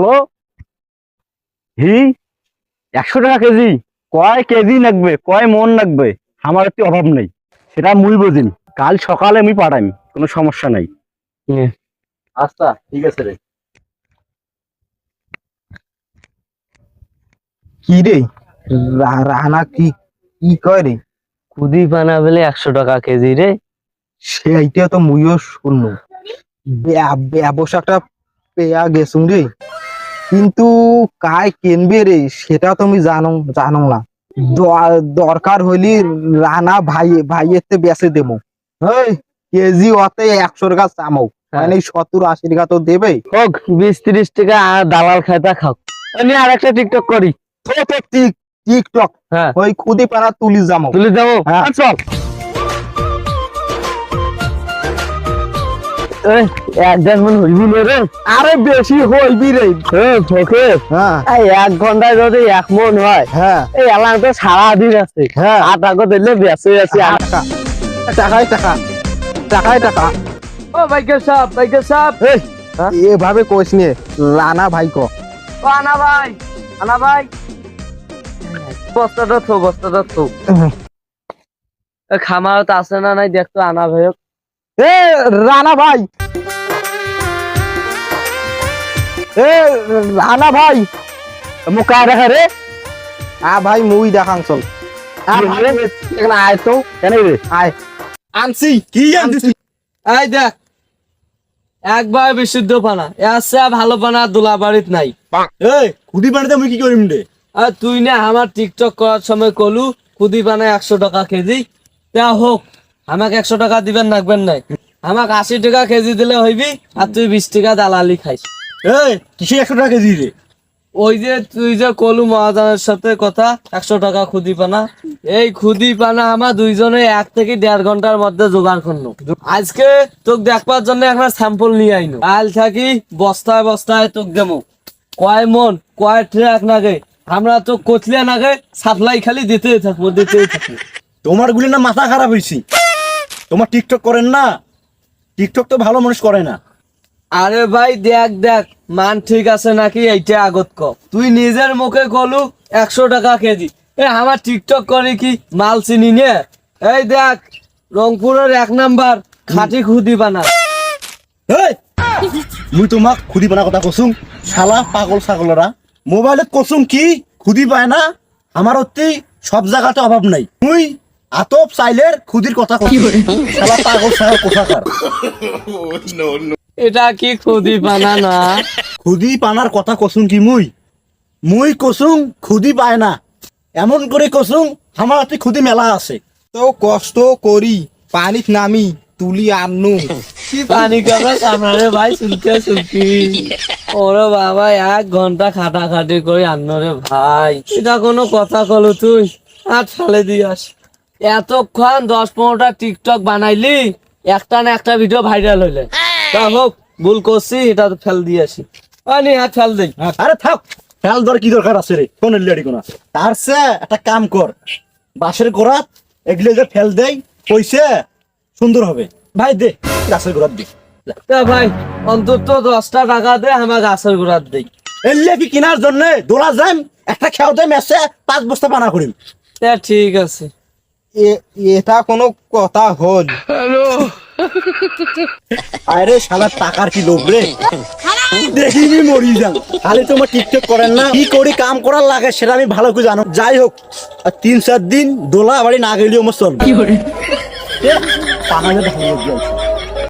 Hello হি একশো টাকা KG. কয় কেজি লাগবে কয় মন লাগবে আমার একটু অভাব নেই। সেটা মুই বুঝিন কাল সকালে আমি পাঠাই কোনো সমস্যা নাই। আচ্ছা ঠিক আছে রে। কি রে? রা- রানা কি কি কয় রে? কুদি পানা বলে একশো টাকা কেজি রে। সেইটা তো মুইও শুনলো ব্যবসাটা পেয়া গেছুম রে। কিন্তু কায় কিনবে রে সেটা তুমি জানো জানো না। দরকার হইলি রানা ভাই ভাইয়ের তে বেচে দেবো। হেই কেজি অতে একশো টাকা চামো মানে সত্তর আশি টাকা তো দেবে হোক বিশ ত্রিশ টাকা দালাল খাইতা খাও। আমি আর একটা টিকটক করি। টিকটক। হ্যাঁ। ওই খুদি পাড়া তুলি যাব তুলে যাব? হ্যাঁ। চল। আরে বেশি হইবি রে। এ, তোকে হ্যাঁ। এই এক ঘন্টায় যদি এক মন হয় হ্যাঁ। এই এলাকা তো সারাদিন আছে। হ্যাঁ। আট আগো দিলে বেঁচে আছি টাকা টাকায় টাকা। টাকায় টাকা। ও বাইকে সাপ বাইকে সাপ এভাবে কোচ নিয়ে রানা ভাই ক। আনা ভাই আনা ভাই। বস্তাটা থো বস্তাটা থো। এ, খামার তো আছে না নাই দেখতো আনা ভাই এ রানা ভাই। এ রানা ভাই। মুখা দেখা রে? আ ভাই মুই দেখাং চল। আয় তো। কেন রে? আয়। আনছি। কি দেখ। একবার বিশুদ্ধ পানা। আছে ভালো পানা দোলা বাড়িত নাই এই খুদি পানিতে আমি কি করিম রে আর তুই না আমার টিকটক করার সময় কলু কুদি পানা একশো টাকা কেজি। তা হোক আমাকে একশো টাকা দিবেন নাকবেন নাই। আমাকে আশি টাকা কেজি দিলে হইবি আর তুই বিশ টাকা দালালি খাইস। এই কিসে একশো টাকা কেজি রে? ওই যে তুই যে কলু মহাজনের সাথে কথা একশো টাকা খুদি পানা এই খুদি পানা আমার দুইজনে এক থেকে দেড় ঘণ্টার মধ্যে জোগাড় করল। আজকে তোকে দেখবার জন্য একটা স্যাম্পল নিয়ে আইনো কাল থাকি বস্তায় বস্তায় তোকে দেবো। কয় মন কয় ট্রাক নাগে? আমরা তো কচলিয়া নাগে সাপ্লাই খালি দিতেই থাকব দিতেই থাকব। তোমার গুলি না মাথা খারাপ হয়েছি তোমার টিকটক করেন না। টিকটক তো ভালো মানুষ করে না। আরে ভাই দেখ দেখ মান ঠিক আছে নাকি? এইটা আগত ক। তুই নিজের মুখে কলু একশো টাকা কেজি। এ আমার টিকটক করে কি মাল চিনি নে? এই দেখ রংপুরের এক নাম্বার খাঁটি খুদি বানা মুই তোমাক খুদি পানা কথা কসুম শালা পাগল ছাগলরা মোবাইলত কসুম কি? খুদি পায় না? আমার অতি সব জায়গাতে অভাব নাই। মুই আতপ চাইলের খুদির কথা শালা পাগল কোথাকার এটা কি খুদি পানা না? খুদি পানার কথা কসুম কি মুই? মুই কসুম খুদি পায় না। এমন করে কসুম আমার হাতে খুদি মেলা আছে। তো কষ্ট করি পানিত নামি তুলি আননু কি পানি কাগজ সামনে ভাই শুনতে শুনতি ওরে বাবা এক ঘণ্টা খাটা খাটি করে আন্ন রে ভাই। এটা কোনো কথা কলো তুই। আর ফেলে দিয়াস এতক্ষণ দশ পনেরোটা টিকটক বানাইলি একটা না একটা ভিডিও ভাইরাল হইলে। তা হোক ভুল করছি এটা ফেল দিয়েছি আনি হাত ফেল দিই। আরে থাক ফেল ধর কি দরকার আছে রে? কোন লেডি কোনা? তার সে একটা কাম কর। বাসের গোড়াত এগুলো যে ফেল দেয় পয়সা সুন্দর হবে। ভাই দে গাছের গোড়াত দে তা ভাই অন্তত দশটা টাকা দে আমার গাছের গোড়ার দিই এলে কি কেনার জন্য? দোলা যাইম একটা দেয় মেসে পাঁচ বস্তা পানা করিম। ঠিক আছে। এটা কোনো কথা হল। আরে শালা টাকার কি লোভ রে? দেখিবি মরি যান। খালি তোমার টিকটক করেন না। কি করি কাম করার লাগে সেটা আমি ভালো করে জানো। যাই হোক আর তিন চার দিন দোলা বাড়ি না গেলেও আমার চলবে। পাহাড়ে ভালো লোক।